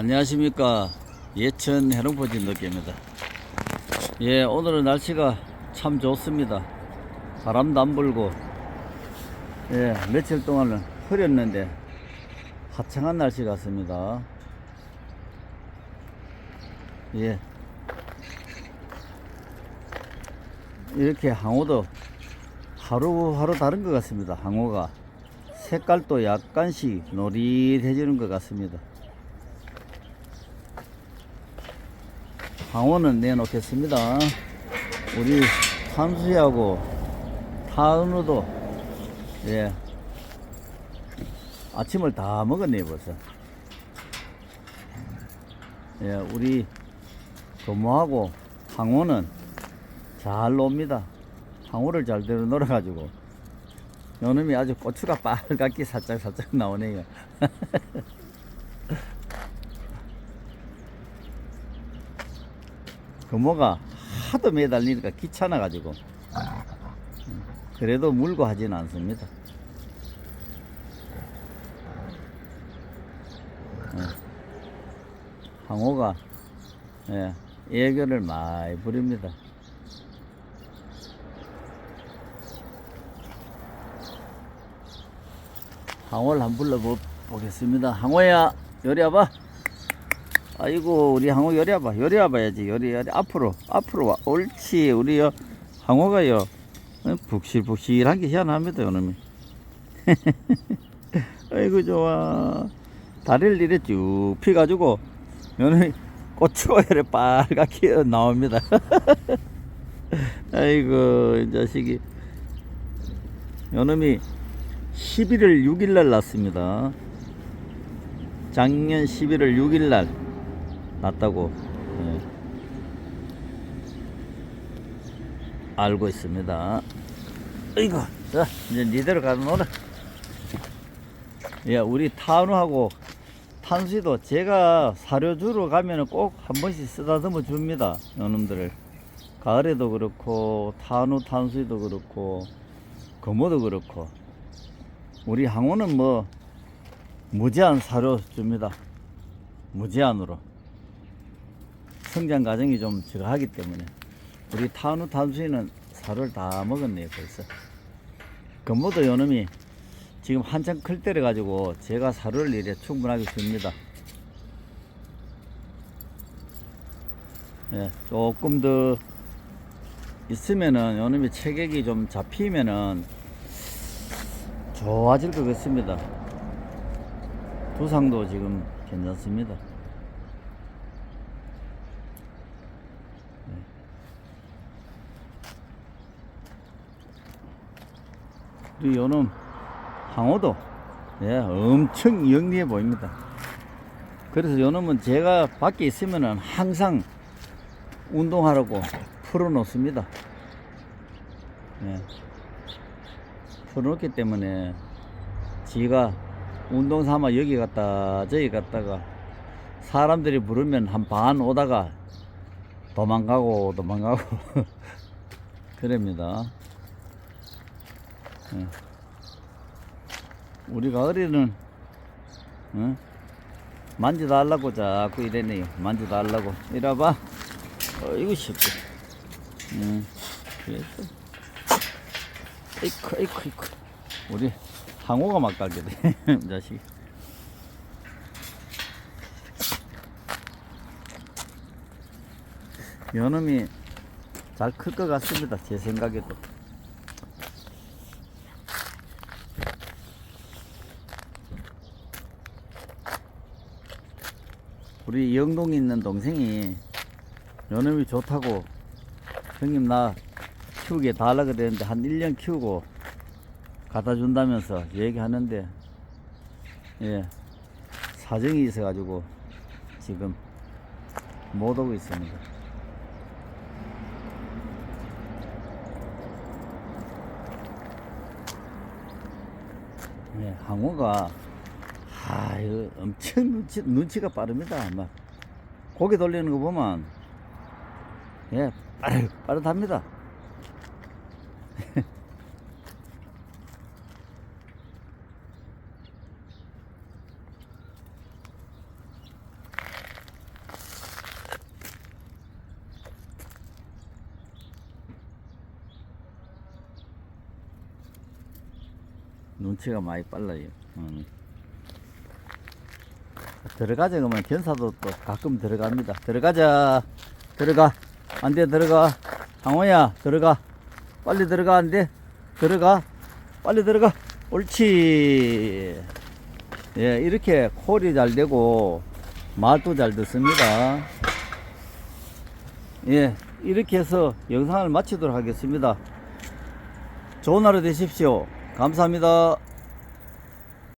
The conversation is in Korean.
안녕하십니까. 예천 해롱포진 느끼입니다. 예 오늘은 날씨가 참 좋습니다. 바람도 안 불고 예 며칠 동안은 흐렸는데 화창한 날씨 같습니다. 예. 이렇게 항호도 하루하루 다른 것 같습니다. 항호가 색깔도 약간씩 노릿해지는 것 같습니다 방어는 내놓겠습니다. 우리 산수하고 타은우도 예 아침을 다 먹었네 벌써. 예 우리 도모하고 항호는 잘 놉니다. 항호를 잘 들어 놀아가지고 요놈이 아주 고추가 빨갛게 살짝 살짝 나오네요. 금호가 하도 매달리니까 귀찮아가지고 음, 그래도 물고 하지는 않습니다. 예. 항호가 예, 애교를 많이 부립니다. 항호를 한번 불러보겠습니다. 항호야, 요리 와봐. 아이고 우리 항호 요리 와봐. 요리 와봐야지. 요리 요리. 앞으로 앞으로 와. 옳지. 우리 요 항호가요 어, 북실북실한 게 희한합니다 요놈이. 아이고 좋아. 다리를 이래 쭉 펴가지고 요놈이 고추가 이래 빨갛게 나옵니다. 아이고 이 자식이. 요놈이 11월 6일날 났습니다. 작년 11월 6일날 났다고 예, 알고 있습니다. 이거 자 이제 니대로 가서 놀아. 예, 우리 탄우하고 탄수도 제가 사료 주러 가면은 꼭 한 번씩 쓰다듬어 줍니다. 요놈들을 가을에도 그렇고 탄우 탄수도 그렇고 금호도 그렇고 우리 항우는 뭐 무제한 사료 줍니다. 무제한으로. 성장 과정이 좀 저하기 때문에 우리 타누 탄수인은 살을 다 먹었네요 벌써. 금모도 요놈이 지금 한참 클 때래 가지고 제가 살을 이래 충분하게 줍니다. 예, 조금 더 있으면은 요놈이 체격이 좀 잡히면은 좋아질 것 같습니다. 두상도 지금 괜찮습니다 우리 요놈 항호도 예, 엄청 영리해 보입니다. 그래서 요놈은 제가 밖에 있으면은 항상 운동하라고 풀어 놓습니다. 예. 풀어 놓기 때문에 지가 운동 삼아 여기 갔다 저기 갔다가 사람들이 부르면 한 반 오다가 도망가고 도망가고 그럽니다. 예. 우리가 어리는 어? 만져달라고 자꾸 이랬네요. 만져달라고 이래봐. 어이구 쉽게. 응. 그랬어. 에이쿠 에이쿠 에이쿠. 우리 항호가 막 가게 돼. 자식. 요놈이 잘 클 것 같습니다. 제 생각에도. 우리 영동에 있는 동생이 요놈이 좋다고 형님 나 키우게 달라 그랬는데 한 1년 키우고 갖다 준다면서 얘기하는데 예 사정이 있어 가지고 지금 못 오고 있습니다. 예 항호가 아, 이거 엄청 눈치, 눈치가 빠릅니다. 막 고개 돌리는 거 보면 예, 빠르, 빠르답니다. 눈치가 많이 빨라요. 음. 들어가자 그러면 견사도 또 가끔 들어갑니다. 들어가자. 들어가. 안 돼 들어가. 항호야 들어가. 빨리 들어가 안 돼. 들어가. 빨리 들어가. 옳지. 예, 이렇게 콜이 잘 되고 말도 잘 듣습니다. 예, 이렇게 해서 영상을 마치도록 하겠습니다. 좋은 하루 되십시오. 감사합니다.